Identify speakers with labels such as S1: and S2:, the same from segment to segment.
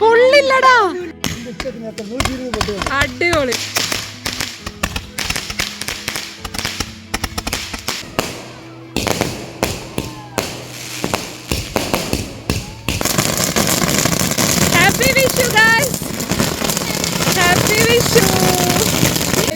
S1: പൊള്ളില്ലടാ. അടിപൊളി.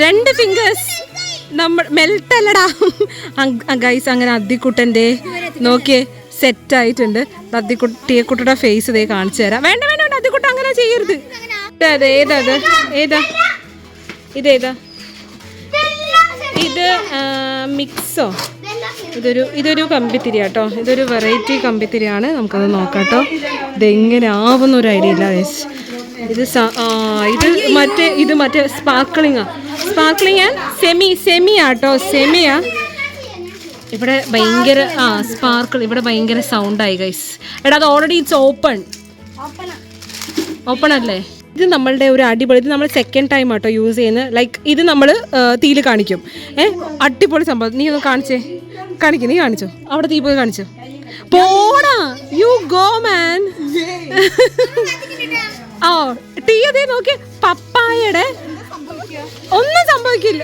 S1: രണ്ട് ഫിംഗേഴ്സ് നമ്മൾ മെൽട്ടല്ലടാ. ഗൈസ് അങ്ങനെ അദ്ദിക്കുട്ടന്റെ നോക്കിയേ. സെറ്റ് ആയിട്ടുണ്ട് കുട്ടിയുടെ ഫേസ് ഇതേ കാണിച്ചു തരാം. വേണ്ട വേണ്ട വേണ്ട അദ്ദിക്കുട്ട അങ്ങനെ ചെയ്യരുത്. അതെ ഏതാ ഏതാ ഇതേതാ ഇത് മിക്സോ? ഇതൊരു ഇതൊരു കമ്പിത്തിരി കേട്ടോ ഇതൊരു വെറൈറ്റി കമ്പിത്തിരിയാണ്. നമുക്കത് നോക്കാം കേട്ടോ. ഇതെങ്ങനെ ആവുന്ന ഒരു ഐഡിയ ഇല്ല. ഇത് ഇത് മറ്റേ ഇത് മറ്റേ സ്പാർക്ലിങ്ങാ സ്പാർക്ലിങ് സെമി സെമിയാട്ടോ സെമിയാ ഇവിടെ ഭയങ്കര ആ സ്പാർക്കിൾ ഇവിടെ ഭയങ്കര സൗണ്ട് ആയി ഗൈസ് എടാ അത് ഓൾറെഡി ഇറ്റ്സ് ഓപ്പൺ ഓപ്പൺ അല്ലേ? ഇത് നമ്മളുടെ ഒരു അടിപൊളി ഇത് നമ്മൾ സെക്കൻഡ് ടൈം ആട്ടോ യൂസ് ചെയ്യുന്നത്. ലൈക്ക് ഇത് നമ്മൾ തീയിൽ കാണിക്കും. ഏ? അടിപൊളി സംഭവം. നീ ഒന്ന് കാണിച്ചേ. കാണിക്കും നീ കാണിച്ചോ? അവിടെ തീ പോയി കാണിച്ചോ. പോടാ. യു ഗോ മാൻ ഓ ടീ അതേ നോക്കി പപ്പായയുടെ. ഒന്നും സംഭവിക്കില്ല.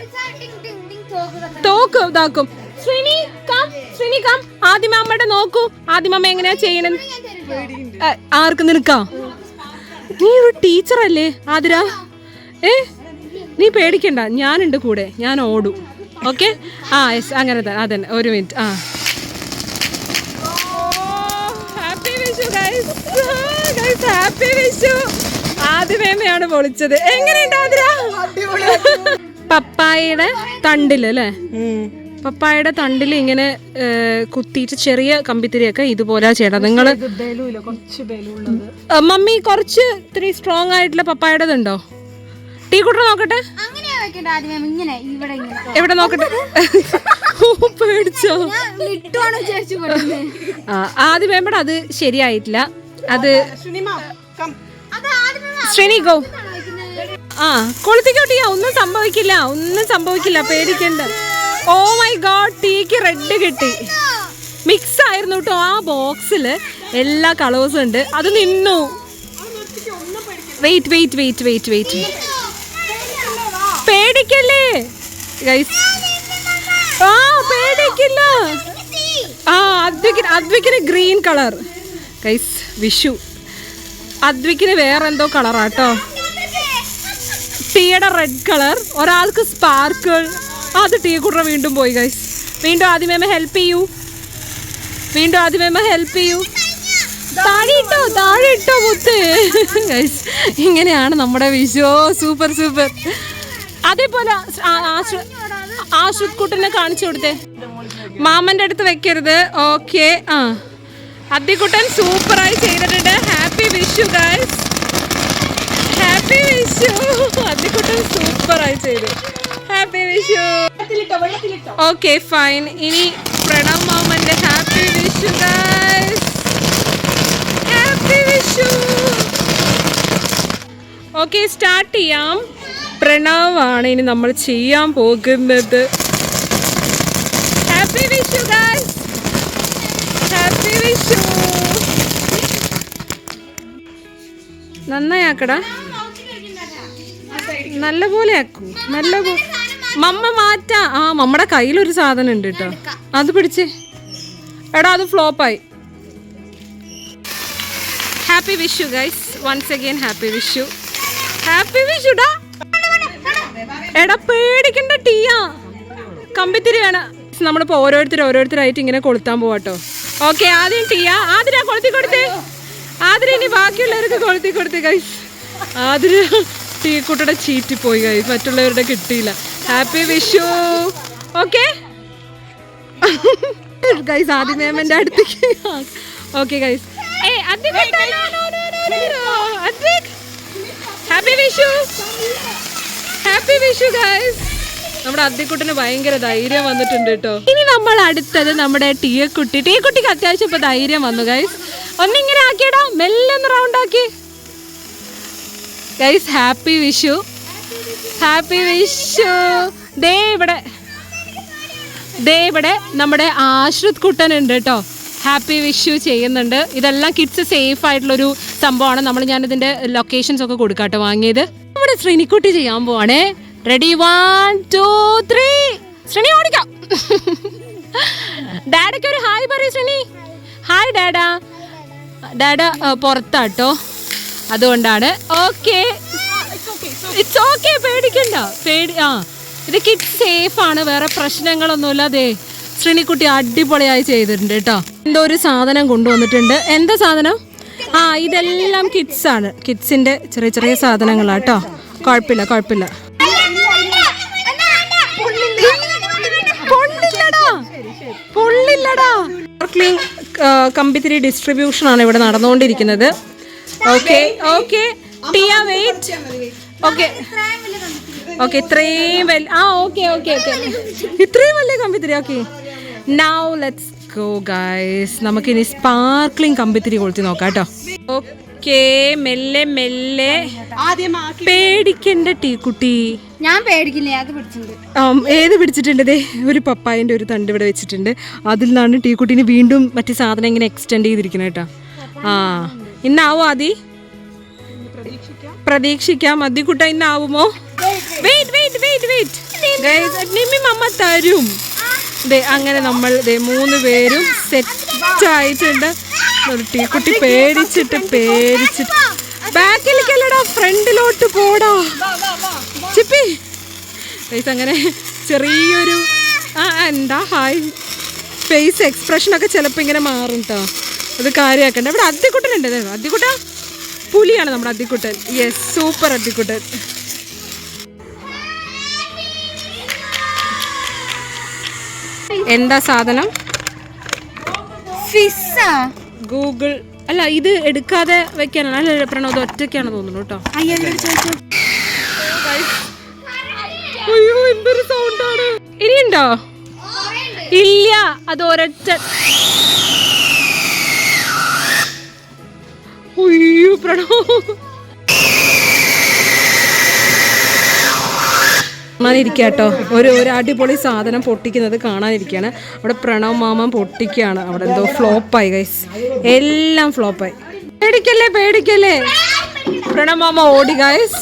S1: തോക്ക് ഇതാക്കും. ശ്രീനി കം ശ്രീനി കം ആദിമാമ്മയുടെ നോക്കൂ. ആദിമാമ്മ എങ്ങനെയാ ചെയ്യണത് ആർക്ക് നിനക്കാ? നീ ഒരു ടീച്ചറല്ലേ ആതിര? ഏ? നീ പേടിക്കണ്ട ഞാനുണ്ട് കൂടെ ഞാൻ ഓടും. ഓക്കെ? ആ യെസ് അങ്ങനെ തന്നെ അതന്നെ ഒരു മിനിറ്റ് ആ. Happy Vishu guys guys happy Vishu. ആദ്യമേമയാണ് പൊളിച്ചത്. എങ്ങനെയുണ്ട് ആതിര? പപ്പായയുടെ തണ്ടിൽ അല്ലേ? പപ്പായയുടെ തണ്ടിൽ ഇങ്ങനെ കുത്തിയിട്ട് ചെറിയ കമ്പിത്തിരിയൊക്കെ ഇതുപോലെ ചെയ്യണം നിങ്ങൾ മമ്മി കുറച്ച് ഇത്തിരി സ്ട്രോങ് ആയിട്ടുള്ള പപ്പായുടെ ഉണ്ടോ ടീ കുട്ടർ നോക്കട്ടെ.
S2: അങ്ങനെയാ വെക്കണ്ട ആദ്യമേ ഇങ്ങനെ ഇവിടെ ഇങ്ങനെ.
S1: എവിടെ നോക്കട്ടെ? ഓ, പേടിച്ചോ.
S2: ഇട്ടുവാണ് വിചാരിച്ചു
S1: ആ ആദ്യം വേമ്പട അത് ശരിയായിട്ടില്ല. അത് ശ്രീനി ഗോ ആ കൊളുത്തിക്കോട്ടിയാ ഒന്നും സംഭവിക്കില്ല ഒന്നും സംഭവിക്കില്ല പേടിക്കണ്ട. ഓ മൈ ഗോഡ് ടീക്ക് റെഡ് കിട്ടി. മിക്സ് ആയിരുന്നു കേട്ടോ ആ ബോക്സിൽ എല്ലാ കളേഴ്സും ഉണ്ട്. അത് നിന്നു. Wait wait wait wait wait പേടിക്കല്ലേ? ആ പേടിക്കില്ല. ആ അദ്വിക്കിന് അദ്വിക്കിന് ഗ്രീൻ കളർ ഗൈസ് വിഷു. അദ്വിക്കിന് വേറെ എന്തോ കളറാട്ടോ ടീയുടെ റെഡ് കളർ ഒരാൾക്ക് സ്പാർക്കിൾ അത് ടീ കുട്ടറ വീണ്ടും പോയി ഗൈസ് വീണ്ടും ആദ്യമേമ ഹെൽപ്പ് ചെയ്യൂ. വീണ്ടും ആദ്യമേമ ഹെൽപ്പ് ചെയ്യൂ. താഴെ ഇട്ടോ താഴെ ഗൈസ് ഇങ്ങനെയാണ് നമ്മുടെ വിഷു. സൂപ്പർ സൂപ്പർ അതേപോലെ ആശ്രിത് കുട്ടനെ കാണിച്ചു കൊടുത്തേ. മാമന്റെ അടുത്ത് വെക്കരുത്. ഓക്കെ ആ. അദ്ദിക്കുട്ടൻ സൂപ്പറായി ചെയ്തിട്ടുണ്ട്. Happy Vishu guys happy Vishu. Addikuttan സൂപ്പറായി ചെയ്തു. ഹാപ്പി വിഷു ഓക്കെ ഫൈൻ ഇനി പ്രണവ് മാമന്റെ happy Vishu happy Vishu okay start ചെയ്യാം. പ്രണവ് ആണ് ഇനി നമ്മൾ ചെയ്യാൻ പോകുന്നത്. ഹാപ്പി വിഷു ഹാപ്പി വിഷു നന്നായി ആക്കടാ. നല്ല പോലെ ആക്കൂ. നല്ല പോ- മമ്മ മാറ്റാ. ആ മമ്മടെ കയ്യിലൊരു സാധനം ഉണ്ട് കേട്ടോ അത് പിടിച്ച്. എടാ അത് ഫ്ലോപ്പായി. Happy Vishu guys once again happy Vishu happy വിഷുടാ എടാ പേടിക്കണ്ട ടീയാ. കമ്പിത്തിരി വേണം. നമ്മളിപ്പോ ഓരോരുത്തർ ഓരോരുത്തരായിട്ട് ഇങ്ങനെ കൊളുത്താൻ പോവാട്ടോ ഓക്കെ ആദ്യം ടീയ. ആതിര കൊളുത്തി കൊടുത്തേ. ആതിര ഇനി ബാക്കിയുള്ളവർക്ക് കൊളുത്തി കൊടുത്തേ ഗൈസ് ആതിര ടീ കുട്ടിയുടെ ചീറ്റി പോയി ഗൈസ് മറ്റുള്ളവരുടെ കിട്ടിയില്ല. ഹാപ്പി വിഷു ഓക്കെ ഗൈസ് ആദ്യ എന്റെ അടുത്തേക്ക്. Okay guys happy Vishu happy Vishu guys നമ്മുടെ അദ്ദിക്കുട്ടിന് ഭയങ്കര ധൈര്യം വന്നിട്ടുണ്ട് കേട്ടോ. ഇനി നമ്മൾ അടുത്തത് നമ്മുടെ ടീയക്കുട്ടി. ടീയക്കുട്ടിക്ക് അത്യാവശ്യം ഇപ്പൊ ധൈര്യം വന്നു ഗൈസ് ഒന്നിങ്ങനെ ആക്കിയടാ. മെല്ലെ ഒന്ന് റൗണ്ട് ആക്കി. Guys happy Vishu happy Vishu ദേ ഇവിടെ ദേ ഇവിടെ നമ്മുടെ ആശ്രിത് കുട്ടൻ ഉണ്ട് കേട്ടോ. ഹാപ്പി വിഷു ചെയ്യുന്നുണ്ട്. ഇതെല്ലാം കിഡ്സ് സേഫ് ആയിട്ടുള്ളൊരു സംഭവമാണ്. നമ്മൾ ഞാൻ ഇതിന്റെ ലൊക്കേഷൻസ് ഒക്കെ കൊടുക്കാട്ടോ വാങ്ങിയത്. നമ്മുടെ ശ്രീനിക്കുട്ടി ചെയ്യാൻ പോവാണേ. Ready one two three Sreeni ഓടിക്കാം. ഡാഡയ്ക്ക് ഒരു ഹായ് പറയൂ ശ്രീനി. ഹായ് ഡാഡാ ഡാഡ പുറത്താട്ടോ. അതുകൊണ്ടാണ്. ഓക്കെ ഇറ്റ്സ് ഓക്കെ പേടിക്കണ്ട. പേടി ആ. ഇതൊക്കെ ഇറ്റ് സേഫ് ആണ് വേറെ പ്രശ്നങ്ങളൊന്നുമില്ല. അതെ ശ്രീനിക്കുട്ടി അടിപൊളിയായി ചെയ്തിട്ടുണ്ട് കേട്ടോ. എന്തോ ഒരു സാധനം കൊണ്ടുവന്നിട്ടുണ്ട്. എന്താ സാധനം? ആ ഇതെല്ലാം കിഡ്സ് ആണ്. കിഡ്സിന്റെ ചെറിയ ചെറിയ സാധനങ്ങളാ കേട്ടോ. കുഴപ്പമില്ല കുഴപ്പമില്ല. പൊള്ളില്ലടാ. കമ്പിത്തിരി ഡിസ്ട്രിബ്യൂഷൻ ആണ് ഇവിടെ നടന്നുകൊണ്ടിരിക്കുന്നത്. Okay okay Tia wait okay. Okay ഇത്രയും വലിയ ആ ഓക്കെ ഓക്കെ ഓക്കെ. ഇത്രയും വലിയ കമ്പിത്തിരി okay. Now let's go guys നമുക്കിനി സ്പാർക്ലിംഗ് കമ്പിത്തിരി കൊളുത്തി നോക്കാം കേട്ടോ. ഓക്കെ മെല്ലെ മെല്ലെ. പേടിക്കണ്ട ടീ കുട്ടി.
S2: ഞാൻ പേടിക്കില്ല അത് പിടിച്ചിട്ടുണ്ട്.
S1: ഏത് പിടിച്ചിട്ടുണ്ട് ഒരു പപ്പായന്റെ ഒരു തണ്ട് ഇവിടെ വെച്ചിട്ടുണ്ട്. അതിൽ നിന്നാണ് ടീ കുട്ടീനെ വീണ്ടും മറ്റു സാധനം ഇങ്ങനെ എക്സ്റ്റെൻഡ് ചെയ്തിരിക്കുന്നത് കേട്ടോ. ആ ഇന്നാവോ ആദി? പ്രതീക്ഷിക്കാം. മദ്യക്കുട്ട ഇന്നാവുമോ? Wait wait wait wait Nimmi മമ്മ തരും. ദേ അങ്ങനെ നമ്മൾ ദേ മൂന്ന് പേരും സെറ്റ് ആയിട്ടുണ്ട് ഒരു ടീ കുട്ടി പേടിച്ചിട്ട് പേടിച്ചിട്ട്. ബാക്കിലേക്കല്ലടാ ഫ്രണ്ടിലോട്ട് പോടാ. ചിപ്പി. ഗൈസ് അങ്ങനെ ചെറിയൊരു ആ എന്താ? ഹായ്. ഫേസ് എക്സ്പ്രഷനൊക്കെ ചിലപ്പോൾ ഇങ്ങനെ മാറും കേട്ടോ അത് കാര്യമാക്കണ്ട. ഇവിടെ അദ്യക്കുട്ടനുണ്ട് ദേ, അദ്ദിക്കുട്ട. പുലിയാണ് നമ്മുടെ അത്തിക്കുട്ടൻ. Yes super അത്തിക്കുട്ടൻ. എന്താ സാധനം? ഗൂഗിൾ അല്ല ഇത് എടുക്കാതെ വെക്കാനാണ്. അല്ല പ്രണവ് ഒറ്റയ്ക്കാണ് തോന്നുന്നു കേട്ടോ.
S2: അയ്യോ
S1: എന്തൊരു സൗണ്ടാണ് ഇനിയുണ്ടോ? ഇല്ല അത് ഒരൊറ്റ അയ്യോ പ്രണവ്. കാണാനിരിക്കാട്ടോ ഒരു ഒരു അടിപൊളി സാധനം പൊട്ടിക്കുന്നത് കാണാനിരിക്കുകയാണ് അവിടെ പ്രണവ് മാമൻ പൊട്ടിക്കുകയാണ്. അവിടെ എന്തോ ഫ്ലോപ്പായി ഗൈസ് എല്ലാം ഫ്ലോപ്പായി. പേടിക്കല്ലേ പേടിക്കല്ലേ? പ്രണവ് മാമ ഓടി ഗൈസ്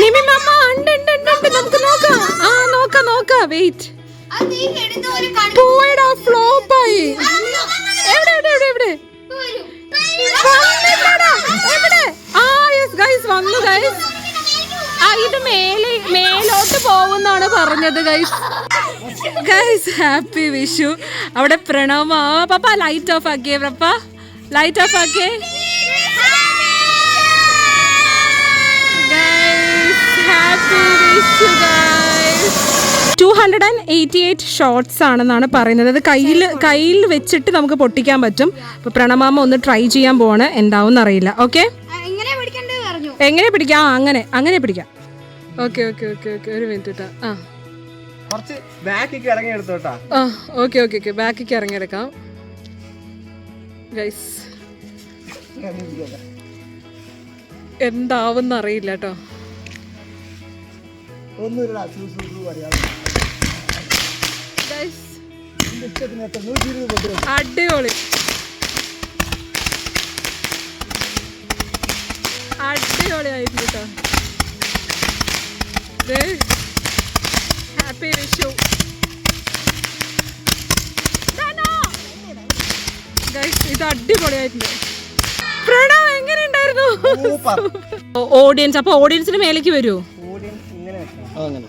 S1: നിമി മാമ ഉണ്ട് ഉണ്ട് ഉണ്ട് നമുക്ക് നോക്കാം. ആ നോക്കാം നോക്കാം. വെയിറ്റ് പോയടാ ഫ്ലോപ്പായി. എവിടെ എവിടെ എവിടെ എവിടെ? ഗൈസ് വന്നു ഗൈസ് ആ ഇത് മേലെ മേലോട്ട് പോകുന്നാണ് പറഞ്ഞത് ഗൈസ് ഗൈസ് ഹാപ്പി വിഷു. അവിടെ പ്രണവ്. ആ പപ്പ ലൈറ്റ് ഓഫ് ആക്കിയേ പപ്പ. Light off ആക്കിയേ. Happy Vishu guys two hundred and eighty eight shots ആണെന്നാണ് പറയുന്നത് അത് കയ്യിൽ കയ്യിൽ വെച്ചിട്ട് നമുക്ക് പൊട്ടിക്കാൻ പറ്റും അപ്പോൾ പ്രണമാമ ഒന്ന് ട്രൈ ചെയ്യാൻ പോവാണ് എന്താവും അറിയില്ല ഓക്കെ
S2: എങ്ങനെ പിടിക്കണ്ടത് പറഞ്ഞു
S1: എങ്ങനെ പിടിക്കാം ആ അങ്ങനെ അങ്ങനെ പിടിക്കാം ഓക്കെ ഓക്കെ ഓക്കെ ഓക്കെ ഒരു മിനിറ്റ് കേട്ടോ ആ
S3: കുറച്ച് ബാക്കിക്ക് ഇറങ്ങി എടുത്തോട്ടാ
S1: ആ ഓക്കെ ഓക്കെ ഓക്കെ ബാക്കിക്ക് ഇറങ്ങിയെടുക്കാം ഗൈസ് എന്താവും അറിയില്ല കേട്ടോ
S3: ഒന്നുമില്ല
S1: അടിപൊളി. അടിപൊളിയായിരുന്നു കേട്ടോ. ഹാപ്പി വിഷു. ഇത് അടിപൊളിയായിട്ടുണ്ട്. പ്രണവ് എങ്ങനെയുണ്ടായിരുന്നു?
S3: സൂപ്പർ
S1: ഓഡിയൻസ് അപ്പൊ ഓഡിയൻസിന് മേലേക്ക് വരുമോ
S3: ഓഡിയൻസ് ഇങ്ങനെ വെക്കണം. അങ്ങനെ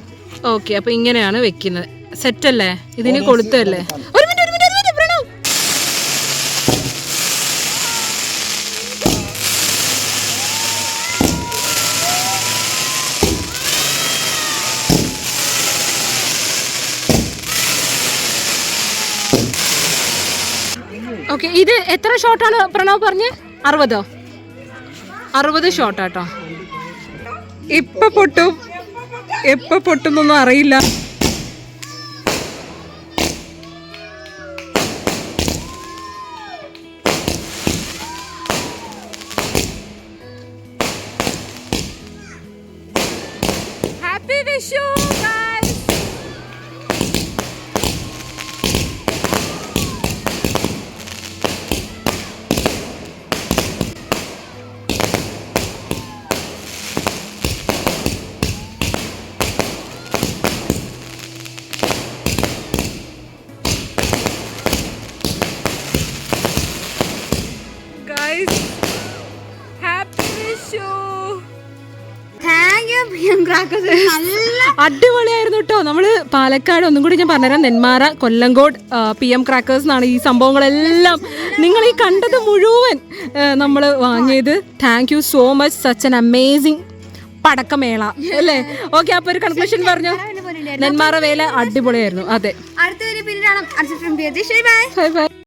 S1: ഓക്കെ അപ്പൊ ഇങ്ങനെയാണ് വെക്കുന്നത്. സെറ്റ് അല്ലേ ഇതിന് കൊളുത്തല്ലേ? ഒരു മിനിറ്റ് ഒരു മിനിറ്റ് ഒരു മിനിറ്റ് പ്രണവ്. ഓക്കെ ഇത് എത്ര ഷോട്ടാണ് പ്രണവ് പറഞ്ഞ്? അറുപതോ? അറുപത് ഷോട്ടാട്ടോ. ഇപ്പൊ പൊട്ടും. എപ്പോ പൊട്ടുന്നൊന്നും അറിയില്ല. അടിപൊളിയായിരുന്നു കേട്ടോ നമ്മൾ പാലക്കാട് ഒന്നും കൂടി ഞാൻ പറഞ്ഞുതരാം. Nenmara Kollengode P M crackers എന്നാണ് ഈ സംഭവങ്ങളെല്ലാം. നിങ്ങൾ ഈ കണ്ടത് മുഴുവൻ നമ്മൾ വാങ്ങിയത്. Thank you so much such an amazing പടക്കമേള. അല്ലേ? ഓക്കെ അപ്പൊ ഒരു കൺക്ലൂഷൻ പറഞ്ഞു? നെന്മാറ വേല അടിപൊളിയായിരുന്നു. അതെ.
S2: അടുത്തൊരു
S1: ബൈ ബൈ